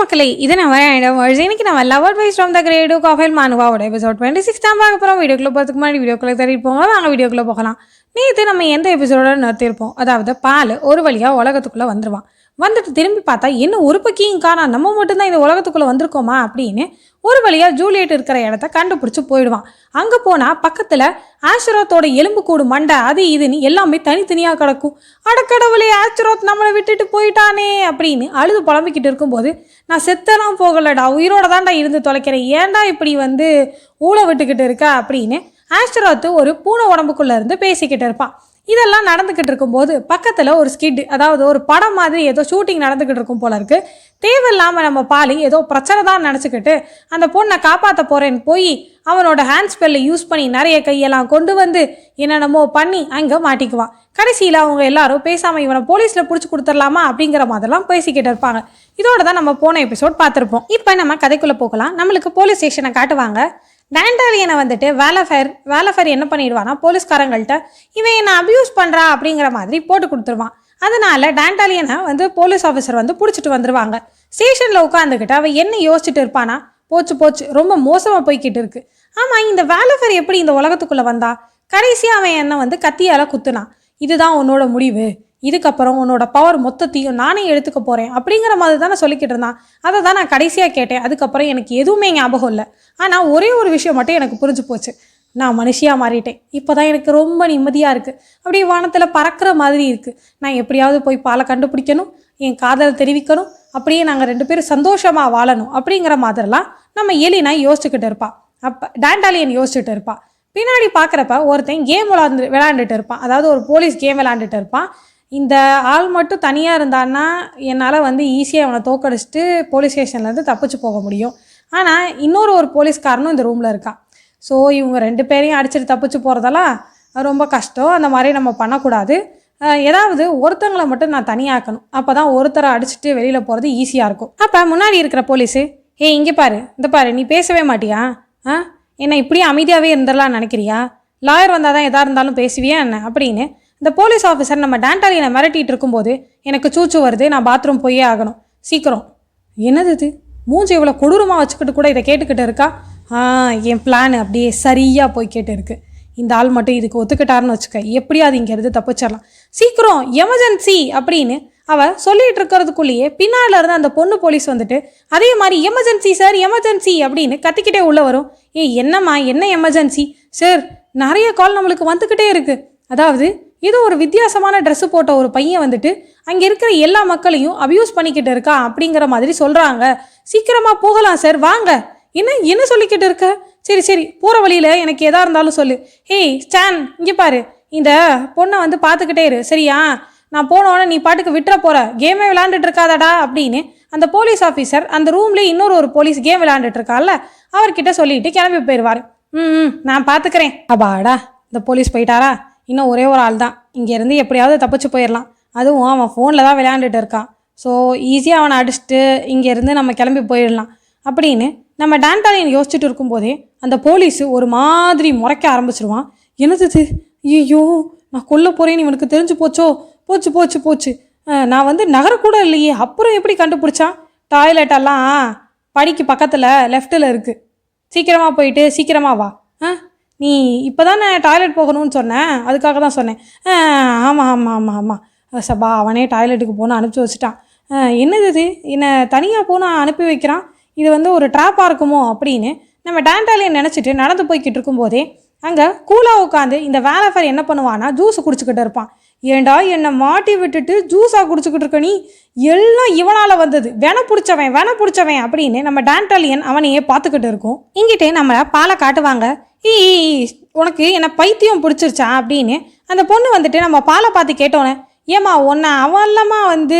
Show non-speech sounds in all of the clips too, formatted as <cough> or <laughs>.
மக்களே இது நம்ம வேர்ட்ஸ் இன்னைக்கு நம்ம lover wise from the grade காஃபைல் மானுவாவோட எபிசோட் டுவெண்ட்டி சிக்ஸ் தான் பார்க்க போகிறோம் வீடியோக்குள்ளே போகிறதுக்கு முன்னாடி வீடியோக்குள்ளே தேடிட்டு போவோம் வாங்க வீடியோக்குள்ளே போகலாம். நேற்று நம்ம எந்த எபிசோட நிறுத்தியிருப்போம்? அதாவது பால் ஒரு வழியாக உலகத்துக்குள்ளே வந்துடுவான் வந்துட்டு திரும்பி பார்த்தா என்ன ஒரு பக்கியும் காணா நம்ம மட்டும்தான் இந்த உலகத்துக்குள்ளே வந்திருக்கோமா? அப்படின்னு ஒரு வழியாக ஜூலியட் இருக்கிற இடத்த கண்டுபிடிச்சி போயிடுவான். அங்கே போனால் பக்கத்தில் ஆஷ்ரோத்தோட எலும்புக்கூடு மண்டை அது இதுன்னு எல்லாமே தனித்தனியாக கிடக்கும். அடக்கடவுளே ஆஷ்ரோத் நம்மளை விட்டுட்டு போயிட்டானே அப்படின்னு அழுது புலம்பிக்கிட்டு இருக்கும்போது நான் செத்தெல்லாம் போகலடா உயிரோட தான்டா இருந்து தொலைக்கிறேன் ஏன்டா இப்படி வந்து ஊழ விட்டுக்கிட்டு இருக்க? அப்படின்னு ஆஷ்ரோத்து ஒரு பூனை உடம்புக்குள்ளே இருந்து பேசிக்கிட்டு இருப்பான். இதெல்லாம் நடந்துக்கிட்டு இருக்கும்போது பக்கத்தில் ஒரு ஸ்கிட் அதாவது ஒரு படம் மாதிரி ஏதோ ஷூட்டிங் நடந்துக்கிட்டு இருக்கும் போல இருக்கு. தேவையில்லாமல் நம்ம பாலி ஏதோ பிரச்சனை தான் நினச்சிக்கிட்டு அந்த பொண்ணை காப்பாற்ற போகிறேன்னு போய் அவனோட ஹேண்ட் ஸ்பெல்லை யூஸ் பண்ணி நிறைய கையெல்லாம் கொண்டு வந்து என்னென்னமோ பண்ணி அங்கே மாட்டிக்குவான் கடைசியில் அவங்க எல்லாரும் பேசாமல் இவனை போலீஸில் பிடிச்சி கொடுத்துடலாமா அப்படிங்கிற மாதிரிலாம் பேசிக்கிட்டு இருப்பாங்க. இதோட தான் நம்ம போன எபிசோட் பார்த்துருப்போம். இப்போ நம்ம கதைக்குள்ளே போகலாம். நம்மளுக்கு போலீஸ் ஸ்டேஷனை காட்டுவாங்க. டேண்டாலியனை வந்துட்டு வேலஃபேர் வேலஃபேர் என்ன பண்ணிடுவானா? போலீஸ்காரங்கள்ட்ட இவன் என்னை அப்யூஸ் பண்ணுறா அப்படிங்கிற மாதிரி போட்டு கொடுத்துருவான். அதனால டேண்டாலியனை வந்து போலீஸ் ஆஃபீஸர் வந்து பிடிச்சிட்டு வந்துருவாங்க. ஸ்டேஷனில் உட்காந்துக்கிட்டு அவன் என்ன யோசிச்சுட்டு இருப்பானா? போச்சு போச்சு. ரொம்ப மோசமாக போய்கிட்டு இருக்கு. ஆமாம் இந்த வேலஃபேர் எப்படி இந்த உலகத்துக்குள்ளே வந்தா? கடைசியாக அவன் என்னை வந்து கத்தியால் குத்துனான் இதுதான் உன்னோட முடிவு. இதுக்கப்புறம் உன்னோட பவர் மொத்தத்தையும் நானே எடுத்துக்க போகிறேன் அப்படிங்கிற மாதிரி தானே சொல்லிக்கிட்டு இருந்தான். அதை தான் நான் கடைசியாக கேட்டேன். அதுக்கப்புறம் எனக்கு எதுவுமே ஞாபகம் இல்லை. ஆனால் ஒரே ஒரு விஷயம் மட்டும் எனக்கு புரிஞ்சு போச்சு. நான் மனுஷியாக மாறிட்டேன். இப்போ தான் எனக்கு ரொம்ப நிம்மதியாக இருக்குது அப்படியே வானத்தில் பறக்கிற மாதிரி இருக்குது நான் எப்படியாவது போய் பாலை கண்டுபிடிக்கணும் என் காதலை தெரிவிக்கணும் அப்படியே நாங்கள் ரெண்டு பேரும் சந்தோஷமாக வாழணும் அப்படிங்கிற மாதிரிலாம் நம்ம எலினா யோசிச்சுக்கிட்டு இருப்பாள் அப்போ டேண்டாலியன் யோசிச்சுட்டு இருப்பாள் பின்னாடி பார்க்குறப்ப ஒருத்தன் கேம் விளாண்டு விளாண்டுட்டு இருப்பான். அதாவது ஒரு போலீஸ் கேம் விளாண்டுட்டு இருப்பான். இந்த ஆள் மட்டும் தனியாக இருந்தான்னா என்னால் வந்து ஈஸியாக அவனை தோக்கடிச்சிட்டு போலீஸ் ஸ்டேஷன்லேருந்து தப்பிச்சு போக முடியும். ஆனால் இன்னொரு ஒரு போலீஸ்காரனும் இந்த ரூமில் இருக்கான் ஸோ இவங்க ரெண்டு பேரையும் அடிச்சுட்டு தப்பிச்சு போகிறதெல்லாம் ரொம்ப கஷ்டம். அந்த மாதிரி நம்ம பண்ணக்கூடாது. ஏதாவது ஒருத்தங்களை மட்டும் நான் தனியாக்கணும். அப்போ தான் ஒருத்தரை அடிச்சுட்டு வெளியில் போகிறது ஈஸியாக இருக்கும். அப்போ முன்னாடி இருக்கிற போலீஸு ஏய் இங்கே பாரு. இந்த பாரு நீ பேசவே மாட்டியா? ஆ? என்ன இப்படியே அமைதியாகவே இருந்துடலாம் நினைக்கிறியா? லாயர் வந்தால் தான் எதாக இருந்தாலும் பேசுவியா என்ன? அப்படின்னு இந்த போலீஸ் ஆஃபீஸர் நம்ம டேண்டாலியனை மிரட்டிட்டு இருக்கும்போது எனக்கு சூச்சு வருது நான் பாத்ரூம் போயே ஆகணும். சீக்கிரம். என்னது இது? மூஞ்சி இவ்வளோ கொடூரமாக வச்சுக்கிட்டு கூட இதை கேட்டுக்கிட்டு இருக்கா? ஆ என் பிளான் அப்படியே சரியாக போய் கேட்டு இருக்கு இந்த ஆள் மட்டும் இதுக்கு ஒத்துக்கிட்டாருன்னு வச்சுக்க எப்படியாவது இங்கேருந்து தப்பிச்சிடலாம். சீக்கிரம் எமர்ஜென்சி அப்படின்னு அவள் சொல்லிட்டு இருக்கிறதுக்குள்ளேயே பின்னால் இருந்து அந்த பொண்ணு போலீஸ் வந்துட்டு அதே மாதிரி எமர்ஜென்சி சார் எமர்ஜென்சி அப்படின்னு கத்திக்கிட்டே உள்ள வரும். ஏய் என்னம்மா என்ன எமர்ஜென்சி சார் நிறைய கால் நம்மளுக்கு வந்துக்கிட்டே இருக்குது அதாவது ஏதோ ஒரு வித்தியாசமான ட்ரெஸ்ஸு போட்ட ஒரு பையன் வந்துட்டு அங்கே இருக்கிற எல்லா மக்களையும் அப்யூஸ் பண்ணிக்கிட்டு இருக்கா? அப்படிங்கிற மாதிரி சொல்கிறாங்க சீக்கிரமாக போகலாம் சார் வாங்க. என்ன? என்ன சொல்லிக்கிட்டு இருக்க? சரி சரி. போகிற வழியில் எனக்கு எதாக இருந்தாலும் சொல்லு. ஹேய் ஸ்டான் இங்கே பாரு. இந்த பொண்ணை வந்து பார்த்துக்கிட்டே இரு. சரியா? நான் போனோடனே நீ பாட்டுக்கு விட்டுற போகிற கேமே விளாண்டுட்டு இருக்காதடா அப்படின்னு அந்த போலீஸ் ஆஃபீஸர் அந்த ரூம்லேயே இன்னொரு ஒரு போலீஸ் கேம் விளாண்டுட்டு இருக்கால அவர்கிட்ட சொல்லிட்டு கிளம்பி போயிடுவார் ம் ம், நான் பார்த்துக்கிறேன். அப்பாடா இந்த போலீஸ் போயிட்டாரா? இன்னும் ஒரே ஒரு ஆள் தான். இங்கேருந்து எப்படியாவது தப்பிச்சு போயிடலாம். அதுவும் அவன் ஃபோனில் தான் விளையாண்டுட்டு இருக்கான். ஸோ ஈஸியாக அவனை அடிச்சுட்டு இங்கேருந்து நம்ம கிளம்பி போயிடலாம். அப்படின்னு நம்ம டான்டாலியன் யோசிச்சுட்டு இருக்கும்போதே அந்த போலீஸு ஒரு மாதிரி முறைக்க ஆரம்பிச்சிருவான். என்னது ஐயோ நான் கொல்ல போகிறேன்னு இவனுக்கு தெரிஞ்சு போச்சோ? போச்சு போச்சு போச்சு. நான் வந்து நகரக்கூட இல்லையே. அப்புறம் எப்படி கண்டுபிடிச்சான்? டாய்லெட் எல்லாம் படிக்கு பக்கத்தில் லெஃப்ட்டில் இருக்குது சீக்கிரமாக போயிட்டு சீக்கிரமாக வா. ஆ நீ இப்போ தானே டாய்லெட் போகணும்னு சொன்னேன். அதுக்காக தான் சொன்னேன் ஆமாம் ஆமாம் ஆமாம் ஆமாம் சபா அவனே டாய்லெட்டுக்கு போன அனுப்பிச்சி வச்சுட்டான். என்னது இது? என்னை தனியாக போனால் அனுப்பி வைக்கிறான்? இது வந்து ஒரு ட்ராப்பாக இருக்குமோ அப்படின்னு நம்ம டேண்டாலியன் நினச்சிட்டு நடந்து போய்கிட்டு இருக்கும்போதே அங்கே கூலாக உட்காந்து இந்த வேலைஃபர் என்ன பண்ணுவான்னா ஜூஸ் குடிச்சுக்கிட்டு இருப்பான். ஏண்டா என்னை மாட்டி விட்டுட்டு ஜூஸாக குடிச்சுக்கிட்டு இருக்க நீ? எல்லாம் இவனால் வந்தது. வென பிடிச்சவன் வென பிடிச்சவன் அப்படின்னு நம்ம டான்டாலியன் அவனையே பார்த்துக்கிட்டு இருக்கோம். இங்கிட்டே நம்ம பாலை காட்டுவாங்க. ஈ உனக்கு என்ன பைத்தியம் பிடிச்சிருச்சா அப்படின்னு அந்த பொண்ணு வந்துட்டு நம்ம பாலை பார்த்து கேட்டோன்னே ஏம்மா உன்னை அவல்லமா வந்து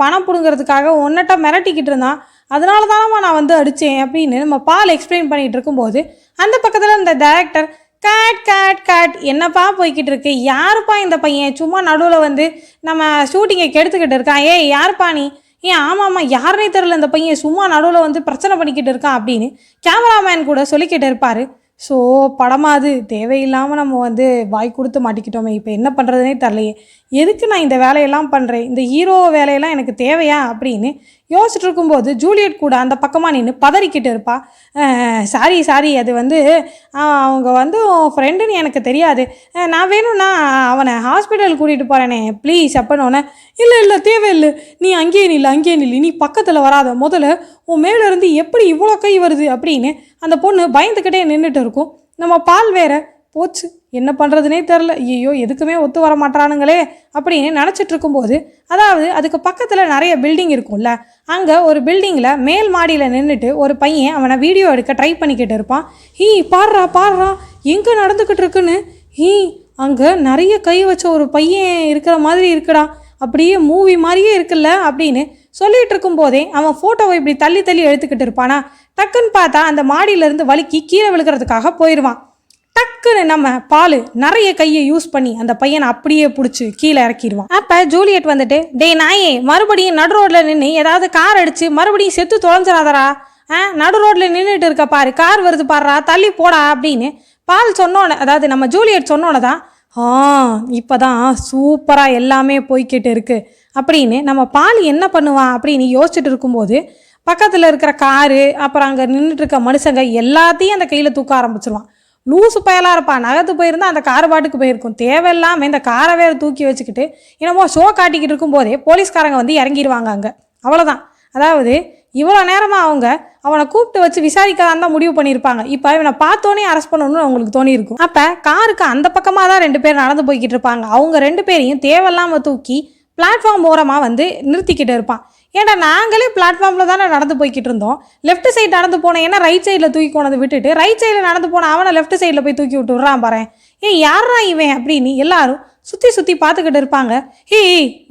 பணம் பிடுங்கிறதுக்காக உன்னிட்ட மிரட்டிக்கிட்டு இருந்தான். அதனால தானம்மா நான் வந்து அடித்தேன் அப்படின்னு நம்ம பால் எக்ஸ்பிளைன் பண்ணிகிட்டு இருக்கும்போது அந்த பக்கத்தில் இந்த டேரக்டர் காட் காட் காட் என்னப்பா போய்கிட்டு இருக்கு? யாருப்பா இந்த பையன்? சும்மா நடுவில் வந்து நம்ம ஷூட்டிங்கை கெடுத்துக்கிட்டு இருக்கான் ஏய் யாருப்பா நீ? ஏன் ஆமாம்மா யாருனே தெரில இந்த பையன் சும்மா நடுவில் வந்து பிரச்சனை பண்ணிக்கிட்டு இருக்கான் அப்படின்னு கேமராமேன் கூட சொல்லிக்கிட்டு இருப்பார். ஸோ படமாக அது தேவையில்லாமல் நம்ம வந்து வாய் கொடுத்து மாட்டிக்கிட்டோமே இப்போ என்ன பண்ணுறதுனே தெரிலையே எதுக்கு நான் இந்த வேலையெல்லாம் பண்ணுறேன் இந்த ஹீரோ வேலையெல்லாம் எனக்கு தேவையா? அப்படின்னு யோசிச்சுட்டு இருக்கும்போது ஜூலியட் கூட அந்த பக்கமாக நின்று பதறிக்கிட்டு இருப்பா. சாரி சாரி அது வந்து அவங்க வந்து ஃப்ரெண்டுன்னு எனக்கு தெரியாது. நான் வேணும்னா அவனை ஹாஸ்பிட்டல் கூட்டிகிட்டு போகிறேனே ப்ளீஸ் அப்பனோடனே இல்லை இல்லை தேவையில்லை. நீ அங்கேயே நில்லு அங்கேயே நில்லு. நீ பக்கத்தில் வராத. முதல்ல உன் மேலேருந்து எப்படி இவ்வளோ கை வருது அப்படின்னு அந்த பொண்ணு பயந்துக்கிட்டே நின்றுட்டு இருக்கும். நம்ம பால் வேற. போச்சு. என்ன பண்ணுறதுனே தெரில ஐயோ எதுக்குமே ஒத்து வர மாட்டானுங்களே அப்படின்னு நினச்சிட்டு இருக்கும்போது அதாவது அதுக்கு பக்கத்தில் நிறைய பில்டிங் இருக்கும்ல அங்கே ஒரு பில்டிங்கில் மேல் மாடியில் நின்றுட்டு ஒரு பையன் அவனை வீடியோ எடுக்க ட்ரை பண்ணிக்கிட்டு இருப்பான். ஹீ பாடுறா பாடுறா. எங்கே நடந்துக்கிட்டு இருக்குன்னு? ஹீ அங்கே நிறைய கை வச்ச ஒரு பையன் இருக்கிற மாதிரி இருக்குடா. அப்படியே மூவி மாதிரியே இருக்குல்ல அப்படின்னு சொல்லிட்டு இருக்கும்போதே அவன் ஃபோட்டோவை இப்படி தள்ளி தள்ளி எடுத்துக்கிட்டு இருப்பானா? டக்குன்னு பார்த்தா அந்த மாடியிலேருந்து வலுக்கி கீழே விழுகிறதுக்காக போயிடுவான் டக்குன்னு நம்ம பால் நிறைய கையை யூஸ் பண்ணி அந்த பையனை அப்படியே பிடிச்சி கீழே இறக்கிடுவான். அப்போ ஜூலியட் வந்துட்டு டேய் நாயே மறுபடியும் நடு ரோட்டில் நின்று ஏதாவது கார் அடித்து மறுபடியும் செத்து தொலைஞ்சிடாதரா ஆ நடு ரோட்டில் நின்றுட்டு இருக்க பாரு. கார் வருது பாடுறா தள்ளி போடா அப்படின்னு பால் சொன்னோன்னே அதாவது நம்ம ஜூலியட் சொன்னோன்னே தான் ஆ இப்போ தான் சூப்பராக எல்லாமே போய்க்கிட்டு இருக்குது அப்படின்னு நம்ம பால் என்ன பண்ணுவான் அப்படின்னு யோசிச்சுட்டு இருக்கும்போது பக்கத்தில் இருக்கிற காரு அப்புறம் அங்கே நின்றுட்டு இருக்க மனுஷங்க எல்லாத்தையும் அந்த கையில் தூக்க ஆரம்பிச்சிருவான். லூசு பயலாக இருப்பான் நகர்த்து போயிருந்தா அந்த கார் பாட்டுக்கு போயிருக்கும். தேவையில்லாமல் இந்த காரை வேறு தூக்கி வச்சுக்கிட்டு என்னமோ ஷோ காட்டிக்கிட்டு இருக்கும்போதே போலீஸ்காரங்க வந்து இறங்கிடுவாங்க அங்கே. அவ்வளோதான் அதாவது இவ்வளோ நேரமாக அவங்க அவனை கூப்பிட்டு வச்சு விசாரிக்காதான் தான் முடிவு பண்ணியிருப்பாங்க. இப்போ இவனை பார்த்தோன்னே அரெஸ்ட் பண்ணணும்னு அவங்களுக்கு தோணியிருக்கும். அப்போ காருக்கு அந்த பக்கமாக தான் ரெண்டு பேர் நடந்து போய்கிட்டு இருப்பாங்க. அவங்க ரெண்டு பேரையும் தேவையில்லாமல் தூக்கி பிளாட்ஃபார்ம் ஓரமாக வந்து நிறுத்திக்கிட்டு இருப்பான். ஏன்டா நாங்களே பிளாட்ஃபார்மில் தானே நடந்து போய்கிட்டு இருந்தோம். லெஃப்ட் சைடு நடந்து போனேன் ஏன்னா ரைட் சைடில் தூக்கி கொண்டு விட்டுட்டு ரைட் சைடில் நடந்து போன அவனை லெஃப்ட் சைடில் போய் தூக்கி விட்டு விட்றான் பாரு ஏன் யாரா இவன் அப்படின்னு எல்லாரும் சுற்றி சுற்றி பார்த்துக்கிட்டு இருப்பாங்க. ஹே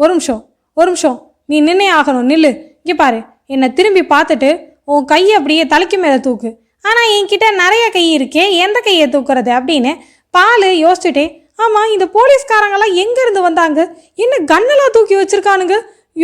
ஒரு நிமிஷம் ஒரு நிமிஷம். நீ நின்னே ஆகணும் நில்லு. இங்கே பாரு. என்னை திரும்பி பார்த்துட்டு உன் கையை அப்படியே தலைக்கு மேலே தூக்கு. ஆனால் என்கிட்ட நிறைய கை இருக்கே எந்த கையை தூக்குறது அப்படின்னு பால் யோசிச்சுட்டே ஆமாம் இந்த போலீஸ்காரங்கெல்லாம் எங்கேருந்து வந்தாங்க? என்ன கன்னெல்லாம் தூக்கி வச்சிருக்கானுங்க?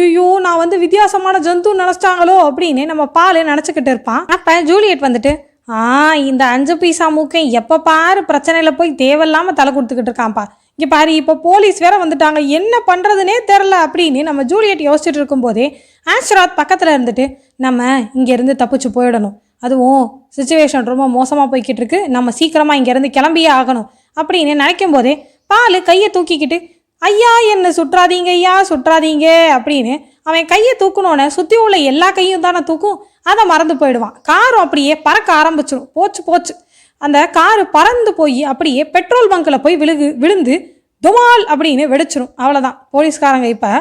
ஐயோ நான் வந்து வித்தியாசமான ஜந்து நினச்சிட்டாங்களோ? அப்படின்னு நம்ம பால் நினச்சிக்கிட்டு இருப்பான். அப்போ ஜூலியட் வந்துட்டு ஆ இந்த அஞ்சு பைசா மூக்கன் எப்போ பாரு பிரச்சனையில் போய் தேவையில்லாமல் தலை கொடுத்துக்கிட்டு இருக்கான்ப்பா. இங்கே பாரு இப்போ போலீஸ் வேற வந்துட்டாங்க. என்ன பண்ணுறதுனே தெரில அப்படின்னு நம்ம ஜூலியட் யோசிச்சுட்டு இருக்கும்போதே ஆஷ்ராத் பக்கத்தில் இருந்துட்டு நம்ம இங்கேருந்து தப்பிச்சு போயிடணும். அதுவும் சுச்சுவேஷன் ரொம்ப மோசமாக போய்கிட்டு இருக்கு. நம்ம சீக்கிரமாக இங்கேருந்து கிளம்பியே ஆகணும் அப்படின்னு நினைக்கும் போதே பால் கையை தூக்கிக்கிட்டு ஐயா என்ன சுற்றாதீங்க ஐயா சுற்றாதீங்க அப்படின்னு அவன் கையை தூக்கணுன்னு சுற்றி உள்ள எல்லா கையும் தானே தூக்கும். அதை மறந்து போயிடுவான். காரும் அப்படியே பறக்க ஆரம்பிச்சிடும் போச்சு போச்சு. அந்த காரு பறந்து போய் அப்படியே பெட்ரோல் பங்க்கில் போய் விழுகு விழுந்து துமால் அப்படின்னு வெடிச்சிரும். அவ்வளோதான் போலீஸ்காரங்க இப்போ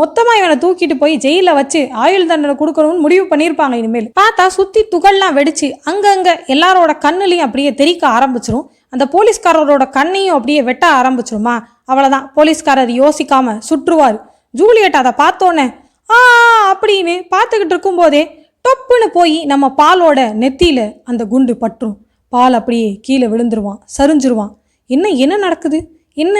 மொத்தமாக இவனை தூக்கிட்டு போய் ஜெயிலில் வச்சு ஆயுள் தண்டனை கொடுக்கணும்னு முடிவு பண்ணியிருப்பாங்க இனிமேல். பார்த்தா சுற்றி துகள்லாம் வெடிச்சு அங்கங்கே எல்லாரோட கண்ணுலையும் அப்படியே தெறிக்க ஆரம்பிச்சிரும். அந்த போலீஸ்காரரோட கண்ணையும் அப்படியே வெட்ட ஆரம்பிச்சிருமா? அவ்வளோதான் போலீஸ்காரர் யோசிக்காம சுற்றுவார். ஜூலியட் அதை பார்த்தோன்னே ஆ அப்படின்னு பார்த்துக்கிட்டு இருக்கும்போதே டொப்புன்னு போய் நம்ம பாலோட நெத்தியில் அந்த குண்டு பற்றும் பால் அப்படியே கீழே விழுந்துருவான் சரிஞ்சிருவான். என்ன என்ன நடக்குது? என்ன?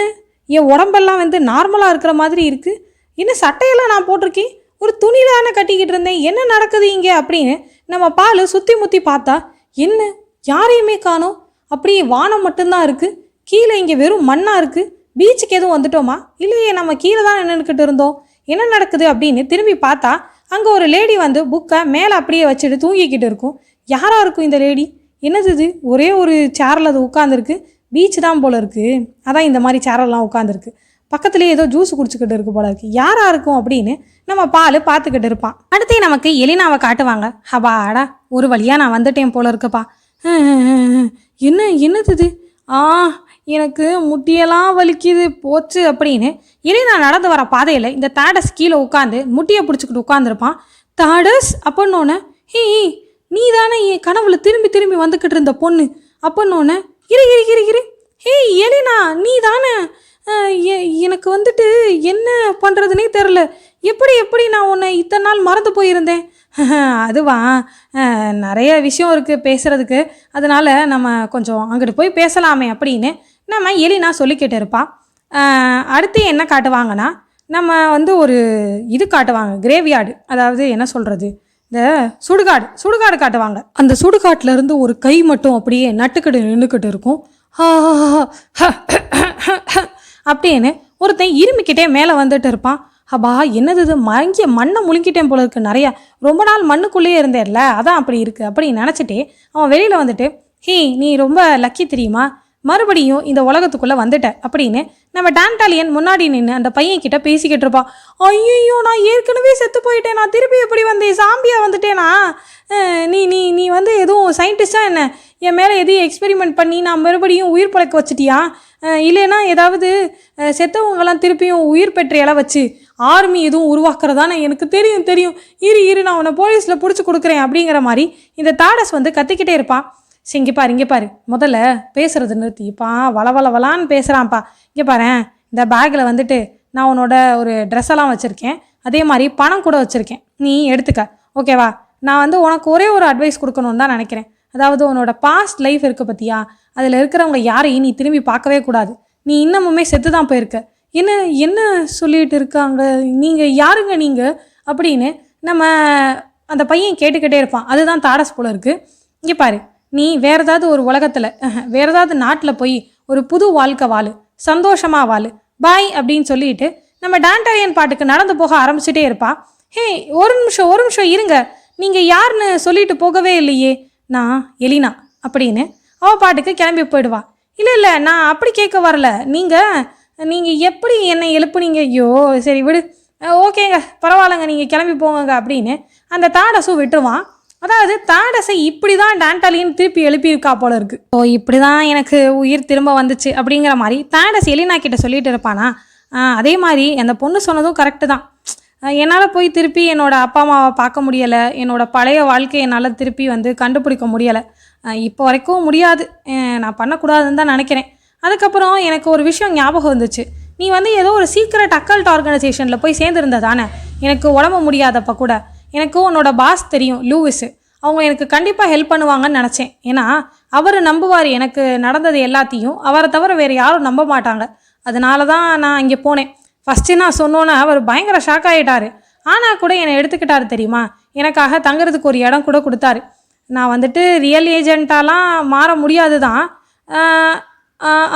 என் உடம்பெல்லாம் வந்து நார்மலாக இருக்கிற மாதிரி இருக்குது என்ன சட்டையெல்லாம் நான் போட்டிருக்கேன்? ஒரு துணியில் தானே கட்டிக்கிட்டு இருந்தேன். என்ன நடக்குது இங்கே அப்படின்னு நம்ம பால் சுற்றி முற்றி பார்த்தா என்ன? யாரையுமே காணோம். அப்படியே வானம் மட்டும்தான் இருக்குது கீழே இங்கே வெறும் மண்ணாக இருக்குது பீச்சுக்கு எதுவும் வந்துட்டோமா? இல்லையே நம்ம கீழே தான் நின்றுக்கிட்டு இருந்தோம். என்ன நடக்குது அப்படின்னு திரும்பி பார்த்தா அங்கே ஒரு லேடி வந்து புக்கை மேலே அப்படியே வச்சுட்டு தூங்கிக்கிட்டு இருக்கும். யாராக இருக்கும் இந்த லேடி? என்னது இது ஒரே ஒரு சேரில் அது உட்காந்துருக்கு பீச் தான் போல இருக்குது அதான் இந்த மாதிரி சேரெல்லாம் உட்காந்துருக்கு பக்கத்துலேயே ஏதோ ஜூஸ் குடிச்சுக்கிட்டு இருக்கு போல இருக்குது யாராக இருக்கும் அப்படின்னு நம்ம பால் பார்த்துக்கிட்டு இருப்பான் அடுத்தே நமக்கு எலினாவை காட்டுவாங்க. ஹபாடா ஒரு வழியாக நான் வந்துட்டேன் போல இருக்குப்பா. என்ன என்னது இது ஆ எனக்கு முட்டியெல்லாம் வலிக்குது. போச்சு அப்படின்னு எலினா நடந்து வர பாதையில் இந்த தாடஸ் கீழே உட்காந்து முட்டியை பிடிச்சிக்கிட்டு உட்காந்துருப்பான் தாடஸ் அப்பன்னொன்னே ஹீ நீ தானே என் கனவுல திரும்பி திரும்பி வந்துக்கிட்டு இருந்த பொண்ணு. அப்பன்னொன்னே இரு இரு இரு இரு. ஹே எலினா நீ தானே எனக்கு வந்துட்டு என்ன பண்ணுறதுனே தெரில எப்படி எப்படி நான் உன்னை இத்தனை நாள் மறந்து போயிருந்தேன்? <laughs> அதுவா? நிறைய விஷயம் இருக்குது பேசுகிறதுக்கு அதனால நம்ம கொஞ்சம் அங்கிட்டு போய் பேசலாமே அப்படின்னு நம்ம எலினா சொல்லிக்கிட்டு இருப்பான் அடுத்து என்ன காட்டுவாங்கன்னா நம்ம வந்து ஒரு இது காட்டுவாங்க கிரேவியார்டு அதாவது என்ன சொல்கிறது இந்த சுடுகாடு சுடுகாடு காட்டுவாங்க. அந்த சுடுகாட்டில் இருந்து ஒரு கை மட்டும் அப்படியே நட்டுக்கிட்டு நின்றுக்கிட்டு இருக்கும். அப்படின்னு ஒருத்தன் இருமிக்கிட்டே மேலே வந்துட்டு இருப்பான். அப்பா என்னது இது? மங்கிய மண்ணை முழுங்கிட்டேன் போல இருக்கு. நிறையா ரொம்ப நாள் மண்ணுக்குள்ளேயே இருந்தேர்ல அதான் அப்படி இருக்குது அப்படின்னு நினச்சிட்டு அவன் வெளியில் வந்துட்டு ஹே நீ ரொம்ப லக்கி தெரியுமா? மறுபடியும் இந்த உலகத்துக்குள்ளே வந்துட்டேன் அப்படின்னு நம்ம டான்டாலியன் முன்னாடி நின்று அந்த பையன் கிட்ட பேசிக்கிட்டு இருப்பான். ஐயோ நான் ஏற்கனவே செத்து போயிட்டேன். நான் திருப்பி எப்படி வந்தேன் சாம்பியா வந்துட்டேனா? நீ நீ நீ வந்து எதுவும் சயின்டிஸ்டாக என்ன? என் மேலே எதையும் எக்ஸ்பெரிமெண்ட் பண்ணி நான் மறுபடியும் உயிர் பழக்க வச்சிட்டியா? இல்லைன்னா ஏதாவது செத்தவங்கெல்லாம் திருப்பியும் உயிர் பெற்ற இலை வச்சு ஆர்மி எதுவும் உருவாக்குறதானே எனக்கு தெரியும் தெரியும். இரு இரு நான் உன்னை போலீஸில் பிடிச்சி கொடுக்குறேன் அப்படிங்கிற மாதிரி இந்த தாடஸ் வந்து கத்திக்கிட்டே இருப்பான். சரி இங்கே பாரு இங்கே பாரு. முதல்ல பேசுகிறது நிறுத்திப்பா வளவளவலான்னு பேசுகிறான்ப்பா இங்கே பாரு இந்த பேக்கில் வந்துட்டு நான் உன்னோட ஒரு ட்ரெஸ்ஸெல்லாம் வச்சுருக்கேன். அதே மாதிரி பணம் கூட வச்சுருக்கேன். நீ எடுத்துக்க. ஓகேவா நான் வந்து உனக்கு ஒரே ஒரு அட்வைஸ் கொடுக்கணும்னு தான் நினைக்கிறேன். அதாவது உன்னோட பாஸ்ட் லைஃப் இருக்குது பற்றியா அதில் இருக்கிறவங்க யாரையும் நீ திரும்பி பார்க்கவே கூடாது. நீ இன்னமுமே செத்து தான் போயிருக்க. என்ன என்ன சொல்லிட்டு இருக்காங்க? நீங்கள் யாருங்க நீங்கள் அப்படின்னு நம்ம அந்த பையன் கேட்டுக்கிட்டே இருப்பான். அதுதான் தாடஸ் போல இருக்குது இங்கே பாரு. நீ வேற ஏதாவது ஒரு உலகத்தில் வேற ஏதாவது நாட்டில் போய் ஒரு புது வாழ்க்கை வாழு சந்தோஷமாக வாழு பாய் அப்படின்னு சொல்லிட்டு நம்ம டான்டாரியன் பாட்டுக்கு நடந்து போக ஆரம்பிச்சிட்டே இருப்பா. ஹே ஒரு நிமிஷம் ஒரு நிமிஷம் இருங்க. நீங்கள் யாருன்னு சொல்லிட்டு போகவே இல்லையே. நான் எலினா அப்படின்னு அவள் பாட்டுக்கு கிளம்பி போயிடுவா. இல்லை இல்லை நான் அப்படி கேட்க வரல. நீங்கள் நீங்கள் எப்படி என்னை எழுப்புனீங்க? ஐயோ சரி விடு. ஓகேங்க பரவாயில்லைங்க நீங்கள் கிளம்பி போங்க அப்படின்னு அந்த தாடசும் விட்டுருவான். அதாவது தாடசை இப்படி தான் டான்டாலின்னு திருப்பி எழுப்பியிருக்கா போல இருக்கு. ஓ இப்படி தான் எனக்கு உயிர் திரும்ப வந்துச்சு அப்படிங்கிற மாதிரி தாடஸ் எலினா கிட்ட சொல்லிட்டு இருப்பானா? அதே மாதிரி அந்த பொண்ணு சொன்னதும் கரெக்டு தான். என்னால் போய் திருப்பி என்னோட அப்பா அம்மாவை பார்க்க முடியலை. என்னோட பழைய வாழ்க்கையை என்னால் திருப்பி வந்து கண்டுபிடிக்க முடியலை. இப்போ வரைக்கும் முடியாது. நான் பண்ணக்கூடாதுன்னு தான் நினைக்கிறேன். அதுக்கப்புறம் எனக்கு ஒரு விஷயம் ஞாபகம் வந்துச்சு. நீ வந்து ஏதோ ஒரு சீக்ரெட் அக்கல்ட் ஆர்கனைசேஷனில் போய் சேர்ந்துருந்த தானே எனக்கு உடம்பு முடியாதப்ப கூட. எனக்கு உன்னோட பாஸ் தெரியும் லூவிஸு அவங்க எனக்கு கண்டிப்பாக ஹெல்ப் பண்ணுவாங்கன்னு நினச்சேன். ஏன்னா அவர் நம்புவார் எனக்கு நடந்தது எல்லாத்தையும். அவரை தவிர வேறு யாரும் நம்ப மாட்டாங்க. அதனால தான் நான் இங்கே போனேன். ஃபஸ்ட்டு நான் சொன்னோன்னே அவர் பயங்கர ஷாக் ஆகிட்டாரு ஆனால் கூட என்னை எடுத்துக்கிட்டார் தெரியுமா? எனக்காக தங்குறதுக்கு ஒரு இடம் கூட கொடுத்தாரு. நான் வந்துட்டு ரியல் ஏஜென்ட்டாலாம் மாற முடியாது தான்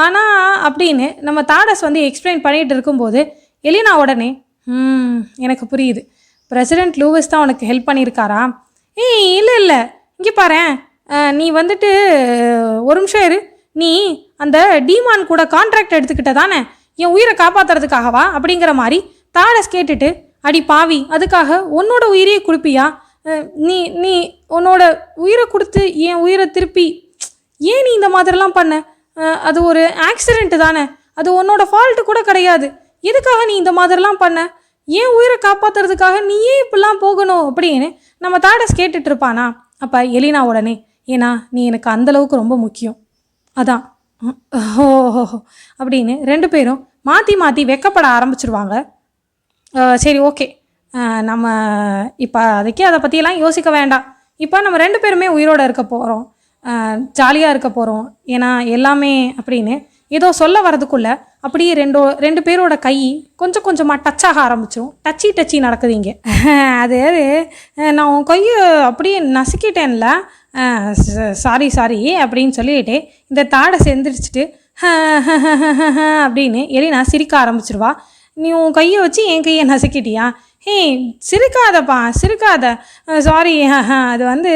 ஆனால் அப்படின்னு நம்ம தாடஸ் வந்து எக்ஸ்பிளைன் பண்ணிகிட்டு இருக்கும்போது எலினா உடனே எனக்கு புரியுது. பிரசிடென்ட் லூவிஸ் தான் உனக்கு ஹெல்ப் பண்ணியிருக்காரா? ஏய் இல்லை இல்லை. இங்கே பாரு நீ வந்துட்டு ஒரு நிமிஷம் இரு. நீ அந்த டீமான் கூட கான்ட்ராக்ட் எடுத்துக்கிட்ட தானே? என் உயிரை காப்பாற்றுறதுக்காகவா அப்படிங்கிற மாதிரி தாடஸ் கேட்டுட்டு அடி பாவி அதுக்காக உன்னோட உயிரையே கொடுப்பியா? நீ நீ உன்னோட உயிரை கொடுத்து என் உயிரை திருப்பி ஏன் நீ இந்த மாதிரிலாம் பண்ண? அது ஒரு ஆக்சிடெண்ட்டு தானே. அது உன்னோட ஃபால்ட்டு கூட கிடையாது. எதுக்காக நீ இந்த மாதிரிலாம் பண்ண? ஏன் உயிரை காப்பாற்றுறதுக்காக நீ ஏன் இப்படிலாம் போகணும் அப்படின்னு நம்ம தாடஸ் கேட்டுட்டு இருப்பானா? அப்போ எலினா உடனே ஏன்னா நீ எனக்கு அந்த அளவுக்கு ரொம்ப முக்கியம். அதான். ஓஹோ அப்படின்னு ரெண்டு பேரும் மாற்றி மாற்றி வெக்கப்பட ஆரம்பிச்சிருவாங்க. சரி ஓகே. நம்ம இப்போ அதுக்கே அதை பற்றியெல்லாம் யோசிக்க வேண்டாம். இப்போ நம்ம ரெண்டு பேருமே உயிரோடு இருக்க போகிறோம் ஜாலியாக இருக்க போகிறோம் ஏன்னா எல்லாமே அப்படின்னு ஏதோ சொல்ல வரதுக்குள்ள அப்படியே ரெண்டோ ரெண்டு பேரோட கை கொஞ்சம் கொஞ்சமாக டச் ஆக ஆரம்பிச்சிடும் டச்சி டச்சி நடக்குது இங்கே. <laughs> அது அஹ் நான் உன் கையை அப்படியே நசுக்கிட்டேன்ல. சாரி சாரி அப்படின்னு சொல்லிட்டு இந்த தாடை செந்திரிச்சிட்டு <laughs> அப்படின்னு எலினா சிரிக்க ஆரம்பிச்சிருவா. நீ உன் கையை வச்சு என் கையை நசுக்கிட்டியா? ஹே சிரிக்காதப்பா சிரிக்காத. சாரி அது வந்து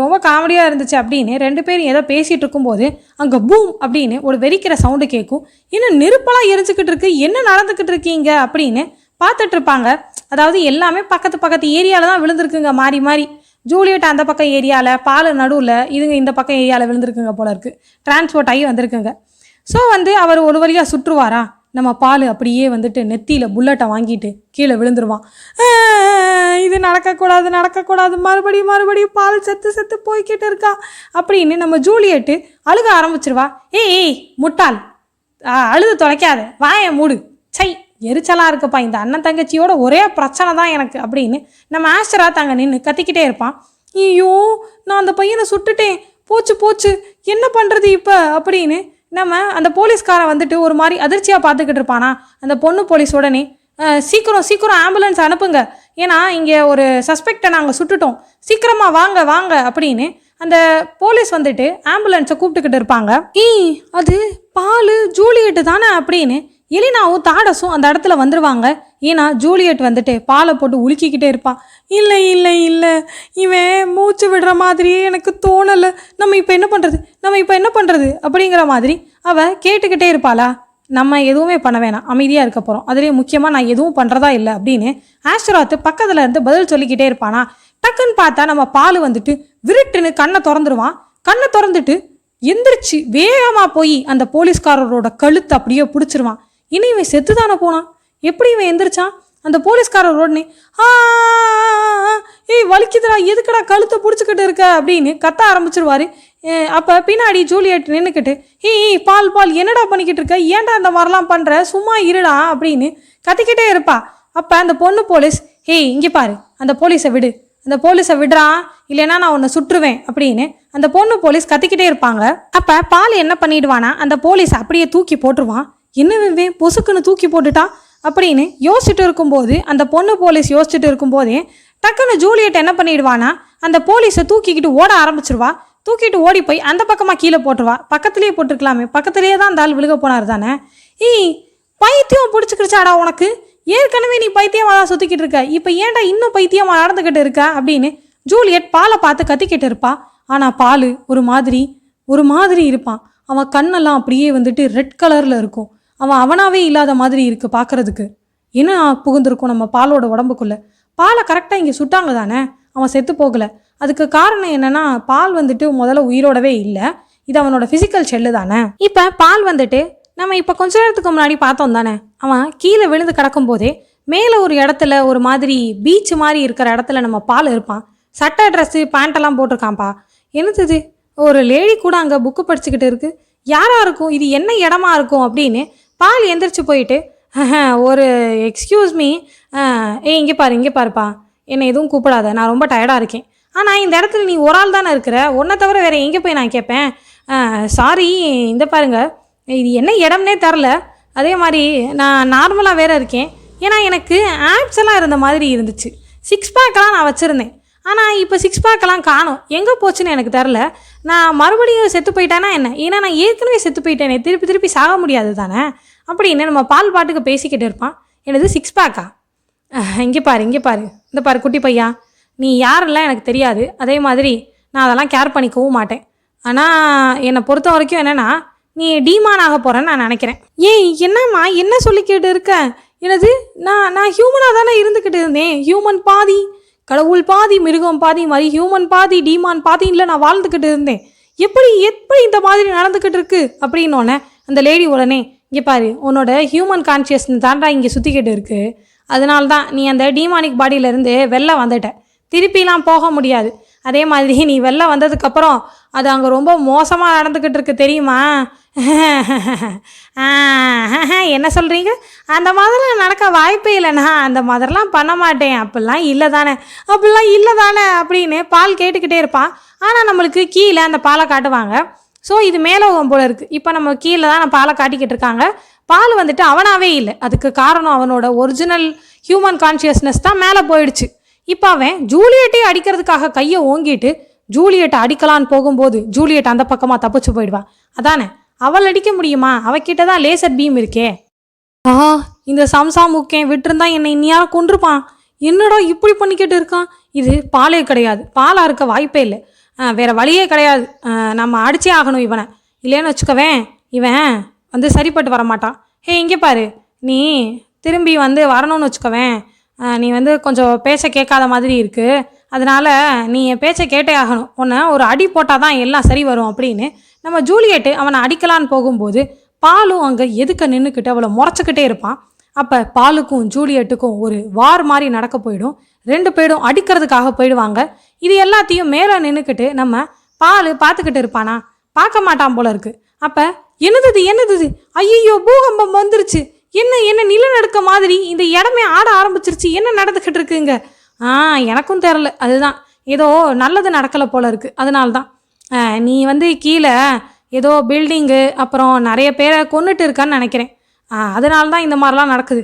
ரொம்ப காமெடியாக இருந்துச்சு அப்படின்னு ரெண்டு பேரும் ஏதோ பேசிகிட்டு இருக்கும்போது அங்கே பூம் அப்படின்னு ஒரு வெறிக்கிற சவுண்டு கேட்கும். இன்னும் நெருப்பெல்லாம் எரிஞ்சுக்கிட்டு இருக்கு? என்ன நடந்துக்கிட்டு இருக்கீங்க? அப்படின்னு பார்த்துட்டு இருப்பாங்க. அதாவது எல்லாமே பக்கத்து பக்கத்து ஏரியாவில் தான் விழுந்திருக்குங்க மாறி மாறி. ஜூலியட் அந்த பக்கம் ஏரியாவில் பால் நடுவில் இதுங்க இந்த பக்கம் ஏரியாவில் விழுந்திருக்குங்க போல இருக்குது டிரான்ஸ்போர்ட் ஆகி வந்திருக்குங்க. ஸோ வந்து அவர் ஒரு வழியாக சுற்றுவாரா? நம்ம பால் அப்படியே வந்துட்டு நெத்தியில் புல்லட்டை வாங்கிட்டு கீழே விழுந்துருவான். இது நடக்கக்கூடாது நடக்கக்கூடாது. மறுபடியும் மறுபடியும் பால் செத்து செத்து போய்கிட்டு இருக்கா. அப்படின்னு நம்ம ஜூலியட்டு அழுக ஆரம்பிச்சிருவா. ஏய் ஏய் முட்டாள். ஆ, அழுது தொலைக்காத. வாயை மூடு. சை எரிச்சலாக இருக்குப்பா. இந்த அண்ணன் தங்கச்சியோட ஒரே பிரச்சனை தான் எனக்கு. அப்படின்னு நம்ம ஆஸ்டரா தாங்க நின்று கத்திக்கிட்டே இருப்பான். ஐயோ நான் அந்த பையனை சுட்டுட்டேன். போச்சு போச்சு. என்ன பண்ணுறது இப்போ? அப்படின்னு நம்ம அந்த போலீஸ்காரன் வந்துட்டு ஒரு மாதிரி அதிர்ச்சியாக பார்த்துக்கிட்டு இருப்பானா? அந்த பொண்ணு போலீஸ் உடனே சீக்கிரம் சீக்கிரம் ஆம்புலன்ஸ் அனுப்புங்க. ஏன்னா இங்கே ஒரு சஸ்பெக்டை நாங்கள் சுட்டுட்டோம். சீக்கிரமாக வாங்க வாங்க அப்படின்னு அந்த போலீஸ் வந்துட்டு ஆம்புலன்ஸை கூப்பிட்டுக்கிட்டு இருப்பாங்க. ஏய் அது பால் ஜூலியட்டு தானே? அப்படின்னு எலினாவும் தாடஸும் அந்த இடத்துல வந்துடுவாங்க ஏன்னா ஜூலியட் வந்துட்டு பாலை போட்டு உலுக்கிக்கிட்டே இருப்பான். இல்லை இல்லை இல்லை இவன் மூச்சு விடுற மாதிரியே எனக்கு தோணலை. நம்ம இப்போ என்ன பண்ணுறது நம்ம இப்போ என்ன பண்ணுறது அப்படிங்கிற மாதிரி அவள் கேட்டுக்கிட்டே இருப்பாளா? நம்ம எதுவுமே பண்ண வேணாம். அமைதியாக இருக்க போகிறோம் அதுலேயே முக்கியமாக நான் எதுவும் பண்ணுறதா இல்லை அப்படின்னு ஆஷ்ராத்து பக்கத்தில் இருந்து பதில் சொல்லிக்கிட்டே இருப்பானா? டக்குன்னு பார்த்தா நம்ம பால் வந்துட்டு விருட்டுன்னு கண்ணை திறந்துருவான். கண்ணை திறந்துட்டு எந்திரிச்சு வேகமாக போய் அந்த போலீஸ்காரரோட கழுத்தை அப்படியே பிடிச்சிருவான். இனி இவன் செத்து தானே போனான்? எப்படி இவன் எந்திரிச்சான்? அந்த போலீஸ்காரர் உடனே "ஆ, ஏய் வலிக்குதுடா எதுக்குடா கழுத்தை பிடிச்சிக்கிட்டு இருக்க? அப்படின்னு கத்த ஆரம்பிச்சிருவாரு. அப்போ பின்னாடி ஜூலியட் நின்றுக்கிட்டு ஏய் பால் பால் என்னடா பண்ணிக்கிட்டு இருக்க? ஏன்டா இந்த மாதிரிலாம் பண்ணுற சும்மா இருடா அப்படின்னு கத்திக்கிட்டே இருப்பா. அப்போ அந்த பொண்ணு போலீஸ் ஏய் இங்கே பாரு அந்த போலீஸை விடு. அந்த போலீஸை விடுறா இல்லைன்னா நான் உன்னை சுற்றுவேன் அப்படின்னு அந்த பொண்ணு போலீஸ் கத்திக்கிட்டே இருப்பாங்க. அப்போ பால் என்ன பண்ணிடுவானா? அந்த போலீஸ் அப்படியே தூக்கி போட்டுருவான். என்ன பொசுக்குன்னு தூக்கி போட்டுட்டான். அப்படின்னு யோசிச்சுட்டு இருக்கும்போது அந்த பொண்ணு போலீஸ் யோசிச்சுட்டு இருக்கும்போதே டக்குன்னு ஜூலியட் என்ன பண்ணிடுவானா அந்த போலீஸை தூக்கிக்கிட்டு ஓட ஆரம்பிச்சிருவா. தூக்கிட்டு ஓடி போய் அந்த பக்கமாக கீழே போட்டுருவா. பக்கத்துலேயே போட்டிருக்கலாமே பக்கத்துலேயே தான் அந்த ஆள் விழுக போனார் தானே. ஏய் பைத்தியம் பிடிச்சிக்கிடுச்சாடா உனக்கு? ஏற்கனவே நீ பைத்தியமாக தான் சுற்றிக்கிட்டு இருக்க. இப்போ ஏன்டா இன்னும் பைத்தியமாக நடந்துக்கிட்டு இருக்க அப்படின்னு ஜூலியட் பாலை பார்த்து கத்திக்கிட்டு இருப்பா. ஆனால் பால் ஒரு மாதிரி ஒரு மாதிரி இருப்பான். அவன் கண்ணெல்லாம் அப்படியே வந்துட்டு ரெட் கலரில் இருக்கும். அவன் அவனாவே இல்லாத மாதிரி இருக்கு பார்க்கறதுக்கு என்ன புகுந்திருக்கும் நம்ம பாலோட உடம்புக்குள்ள? பாலை கரெக்டாக இங்கே சுட்டாங்க தானே? அவன் செத்து போகல. அதுக்கு காரணம் என்னன்னா பால் வந்துட்டு முதல்ல உயிரோடவே இல்லை. இது அவனோட ஃபிசிக்கல் ஷெல்லு தானே? இப்போ பால் வந்துட்டு நம்ம இப்போ கொஞ்ச நேரத்துக்கு முன்னாடி பார்த்தோம் தானே? அவன் கீழே விழுந்து கிடக்கும் போதே மேலே ஒரு இடத்துல ஒரு மாதிரி பீச் மாதிரி இருக்கிற இடத்துல நம்ம பால் இருப்பான். சட்டை ட்ரெஸ்ஸு பேண்ட்டெல்லாம் போட்டிருக்கான்ப்பா என்னது ஒரு லேடி கூட அங்கே புக்கு படிச்சுக்கிட்டு இருக்கு. யாராக இருக்கும்? இது என்ன இடமா இருக்கும் அப்படின்னு பால் எந்திரிச்சு போயிட்டு ஒரு எக்ஸ்கியூஸ் மீ ஏய் இங்கே பாரு இங்கே பாருப்பா. என்னை எதுவும் கூப்பிடாத. நான் ரொம்ப டயர்டாக இருக்கேன். ஆனால் இந்த இடத்துல நீ ஒரு ஆள் தானே இருக்கிற? உன்னை தவிர வேறு எங்கே போய் நான் கேட்பேன் சாரி இந்த பாருங்க. இது என்ன இடம்னே தரல அதே மாதிரி நான் நார்மலாக வேறு இருக்கேன். ஏன்னா எனக்கு ஆப்ஸ் எல்லாம் இருந்த மாதிரி இருந்துச்சு. சிக்ஸ் பேக்கெல்லாம் நான் வச்சுருந்தேன். ஆனால் இப்போ சிக்ஸ் பேக்கெல்லாம் காணும். எங்கே போச்சுன்னு எனக்கு தெரில நான் மறுபடியும் செத்து போயிட்டேன்னா என்ன? ஏன்னா நான் ஏற்கனவே செத்து போயிட்டேனே. திருப்பி திருப்பி சாக முடியாது தானே? அப்படின்னு நம்ம பால் பாட்டுக்கு பேசிக்கிட்டு இருப்பான். எனது சிக்ஸ் பேக்கா இங்கே பாரு இங்கே பாரு. இந்த பாரு குட்டி பையா. நீ யாரெல்லாம் எனக்கு தெரியாது. அதே மாதிரி நான் அதெல்லாம் கேர் பண்ணிக்கவும் மாட்டேன். ஆனால் என்னை பொறுத்த வரைக்கும் என்னென்னா நீ டீமான் ஆக போகிறேன்னு நான் நினைக்கிறேன். ஏய் என்னம்மா என்ன சொல்லிக்கிட்டு இருக்க? எனது நான் நான் ஹியூமனாக தானே இருந்துக்கிட்டு இருந்தேன். ஹியூமன் பாதி கடவுள் பாதி மிருகம் பாதி மாதிரி ஹியூமன் பாதி டீமான் பாதின்ல நான் வாழ்ந்துக்கிட்டு இருந்தேன். எப்படி எப்படி இந்த மாதிரி நடந்துக்கிட்டு இருக்கு? அப்படின்னோடனே அந்த லேடி உடனே இங்கே பாரு உன்னோட ஹியூமன் கான்ஷியஸ்னஸ் தான்டா இங்கே சுற்றிக்கிட்டு இருக்குது அதனால தான் நீ அந்த டீமானிக் பாடியிலேருந்து வெளில வந்துட்ட. திருப்பிலாம் போக முடியாது. அதே மாதிரி நீ வெளில வந்ததுக்கப்புறம் அது அங்கே ரொம்ப மோசமாக நடந்துக்கிட்டு இருக்கு தெரியுமா? என்ன சொல்கிறீங்க அந்த மாதிரிலாம் நடக்க வாய்ப்பே இல்லைண்ணா அந்த மாதிரிலாம் பண்ண மாட்டேன். அப்படிலாம் இல்லை தானே. அப்படிலாம் இல்லை தானே அப்படின்னு பால் கேட்டுக்கிட்டே இருப்பான். ஆனால் நம்மளுக்கு கீழே அந்த பாலை காட்டுவாங்க. ஸோ இது மேலோகம் போல இருக்குது இப்போ நம்ம கீழே தான் நம்ம பாலை காட்டிக்கிட்டு இருக்காங்க. பால் வந்துட்டு அவனாவே இல்லை. அதுக்கு காரணம் அவனோட ஒரிஜினல் ஹியூமன் கான்ஷியஸ்னஸ் தான் மேலே போயிடுச்சு. இப்போ அவன் ஜூலியட்டே அடிக்கிறதுக்காக கையை ஓங்கிட்டு ஜூலியட்டை அடிக்கலான்னு போகும்போது ஜூலியட் அந்த பக்கமாக தப்பிச்சு போயிடுவா அதானே? அவள் அடிக்க முடியுமா? அவகிட்ட தான் லேசர் பீம் இருக்கே. ஆ இந்த சம்சா முக்கேன் விட்டுருந்தா என்னை இன்னியாரும் கொண்டிருப்பான் என்னடா இப்படி பண்ணிக்கிட்டு இருக்கான்? இது பாலே கிடையாது. பாலாக இருக்க வாய்ப்பே இல்லை. வேறு வழியே கிடையாது. நம்ம அடிச்சே ஆகணும் இவனை. இல்லைன்னு வச்சுக்கவேன் இவன் வந்து சரிப்பட்டு வர மாட்டான் ஹே இங்கே பாரு. நீ திரும்பி வந்து வரணும்னு வச்சுக்கவேன் நீ வந்து கொஞ்சம் பேச்ச கேட்காத மாதிரி இருக்குது அதனால் நீ என் பேச்சை கேட்டே ஆகணும். உன்னை ஒரு அடி போட்டால் தான் எல்லாம் சரி வரும் அப்படின்னு நம்ம ஜூலியட்டு அவனை அடிக்கலான்னு போகும்போது பாலும் அங்கே எதுக்க நின்றுக்கிட்டு அவளை முறைச்சிக்கிட்டே இருப்பான். அப்போ பாலுக்கும் ஜூலியட்டுக்கும் ஒரு வார் மாதிரி நடக்க போயிடும். ரெண்டு பேரும் அடிக்கிறதுக்காக போயிடுவாங்க. இது எல்லாத்தையும் மேலே நின்றுக்கிட்டு நம்ம பால் பார்த்துக்கிட்டு இருப்பானா? பார்க்க மாட்டான் போல இருக்கு. அப்போ என்னது என்னது ஐயோ பூகம்பம் வந்துருச்சு. என்ன என்ன நிலநடுக்க மாதிரி இந்த இடமே ஆட ஆரம்பிச்சிருச்சு. என்ன நடந்துக்கிட்டு இருக்குங்க? ஆ எனக்கும் தெரில அதுதான். ஏதோ நல்லது நடக்கலை போல இருக்கு. அதனால தான் நீ வந்து கீழே ஏதோ பில்டிங்கு அப்புறம் நிறைய பேரை கொன்னுட்டு இருக்கான்னு நினைக்கிறேன். அதனால தான் இந்த மாதிரிலாம் நடக்குது.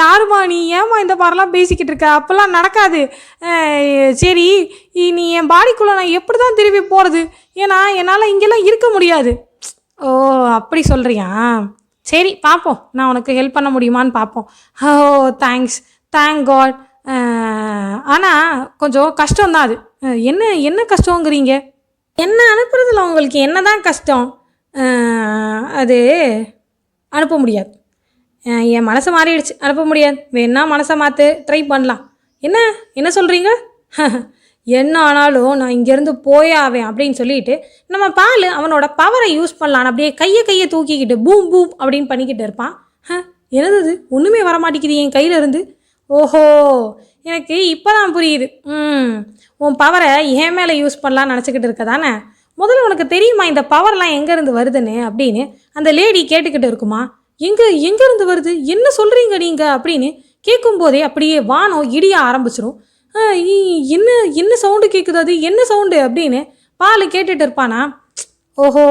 யாருமா நீ? ஏம்மா இந்த மாதிரிலாம் பேசிக்கிட்டு இருக்க? அப்போல்லாம் நடக்காது. சரி நீ என் பாடிக்குள்ளே நான் எப்படி தான் திரும்பி போகிறது ஏன்னா என்னால் இங்கெல்லாம் இருக்க முடியாது. ஓ அப்படி சொல்கிறியா சரி பார்ப்போம் நான் உனக்கு ஹெல்ப் பண்ண முடியுமான்னு பார்ப்போம் ஓ தேங்க்ஸ் தேங்க் காட் ஆனால் கொஞ்சம் கஷ்டம்தான் அது. என்ன என்ன கஷ்டங்கிறீங்க? என்ன அனுப்புறதுல உங்களுக்கு என்ன தான் கஷ்டம்? அது அனுப்ப முடியாது. என் மனசு மாறிடுச்சு. அனுப்ப முடியாது. வேணா மனசை மாற்று ட்ரை பண்ணலாம். என்ன? என்ன சொல்கிறீங்க <laughs> என்ன ஆனாலும் நான் இங்கேருந்து போயே ஆவேன் அப்படின்னு சொல்லிட்டு நம்ம பால் அவனோட பவரை யூஸ் பண்ணலான்னு அப்படியே கையை கையை தூக்கிக்கிட்டு பூம் பூம் அப்படின்னு பண்ணிக்கிட்டு இருப்பான். ஹ, என்னது ஒன்றுமே வர மாட்டேங்குது என் கையிலேருந்து ஓஹோ எனக்கு இப்போ தான் புரியுது. ம் உன் பவரை என் மேலே யூஸ் பண்ணலான்னு நினச்சிக்கிட்டு இருக்க தானே முதல்ல உனக்கு தெரியுமா இந்த பவர்லாம் எங்கேருந்து வருதுன்னு அப்படின்னு? அந்த லேடி கேட்டுக்கிட்டு இருக்குமா எங்கே எங்கேருந்து வருது? என்ன சொல்கிறீங்க நீங்கள் அப்படின்னு கேட்கும்போதே அப்படியே வானம் இடிய ஆரம்பிச்சிடும் என்ன என்ன சவுண்டு கேட்குது அது? என்ன சவுண்டு அப்படின்னு பால் கேட்டுட்டு இருப்பானா ஓஹோ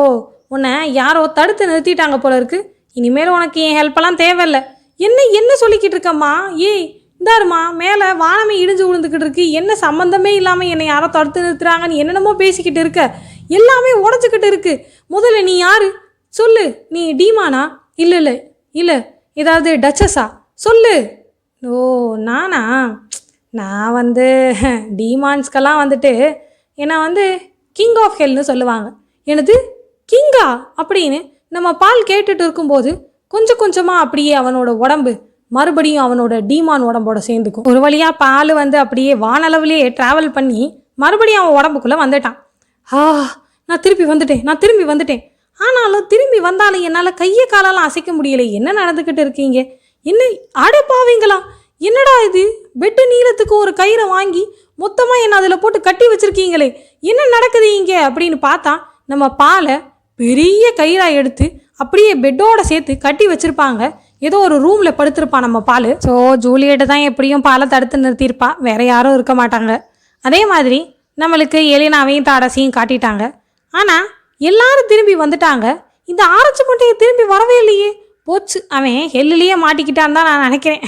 உன்னை யாரோ தடுத்து நிறுத்திட்டாங்க போல இருக்கு. இனிமேல் உனக்கு என் ஹெல்ப்பெல்லாம் தேவையில்ல. என்ன என்ன சொல்லிக்கிட்டு இருக்கம்மா? ஏய் இந்தாருமா மேலே வானமே இடிஞ்சு விழுந்துக்கிட்டு இருக்கு. என்ன சம்மந்தமே இல்லாமல் என்னை யாரோ தடுத்து நிறுத்துறாங்கன்னு என்னென்னமோ பேசிக்கிட்டு இருக்க. எல்லாமே உடச்சிக்கிட்டு இருக்கு. முதல்ல நீ யாரு? சொல்லு. நீ டீமானா? இல்லை இல்லை இல்லை. ஏதாவது டச்சஸா? சொல்லு. ஓ நானா? நான் வந்து டீமான்ஸ்க்கெல்லாம் வந்துட்டு என்னை வந்து கிங் ஆஃப் ஹெல்னு சொல்லுவாங்க. எனது கிங்கா அப்படின்னு நம்ம பால் கேட்டுட்டு இருக்கும்போது கொஞ்சம் கொஞ்சமாக அப்படியே அவனோட உடம்பு மறுபடியும் அவனோட டீமான் உடம்போட சேர்ந்துக்கும். ஒரு வழியாக பால் வந்து அப்படியே வானளவுலேயே ட்ராவல் பண்ணி மறுபடியும் அவன் உடம்புக்குள்ளே வந்துட்டான். ஆ நான் திருப்பி வந்துட்டேன் நான் திரும்பி வந்துட்டேன். ஆனாலும் திரும்பி வந்தாலும் என்னால் கையை காலால் அசைக்க முடியல. என்ன நடந்துக்கிட்டு இருக்கீங்க? என்ன அடப்பாவீங்களா என்னடா இது? பெட்டு நீளத்துக்கு ஒரு கயிறை வாங்கி மொத்தமாக என்ன அதில் போட்டு கட்டி வச்சுருக்கீங்களே? என்ன நடக்குது இங்கே? அப்படின்னு பார்த்தா நம்ம பாலை பெரிய கயிறாக எடுத்து அப்படியே பெட்டோட சேர்த்து கட்டி வச்சிருப்பாங்க. ஏதோ ஒரு ரூமில் படுத்திருப்பான் நம்ம பால். ஸோ ஜூலியட்டை தான் எப்படியும் பாலை தடுத்து நிறுத்தியிருப்பா. வேற யாரும் இருக்க மாட்டாங்க. அதே மாதிரி நம்மளுக்கு எலினாவையும் தாடசையும் காட்டிட்டாங்க. ஆனால் எல்லாரும் திரும்பி வந்துட்டாங்க. இந்த ஆரஞ்சு முட்டையை திரும்பி வரவே இல்லையே. போச்சு. அவன் ஹெல்லுலேயே மாட்டிக்கிட்டான்னு தான் நான் நினைக்கிறேன்.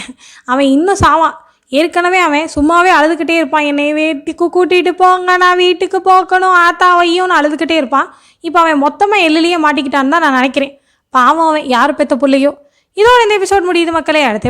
அவன் இன்னும் சாவான் ஏற்கனவே அவன் சும்மாவே அழுதுகிட்டே இருப்பான். என்னை வீட்டுக்கு கூட்டிகிட்டு போங்க. நான் வீட்டுக்கு போக்கணும் ஆத்தாவையும்னு அழுதுகிட்டே இருப்பான். இப்போ அவன் மொத்தமாக எல்லுலேயே மாட்டிக்கிட்டான்னு தான் நான் நினைக்கிறேன். பாவம் அவன். யார் பெத்த பிள்ளையோ? இதோட இந்த எபிசோட் முடியுது மக்களே அடுத்த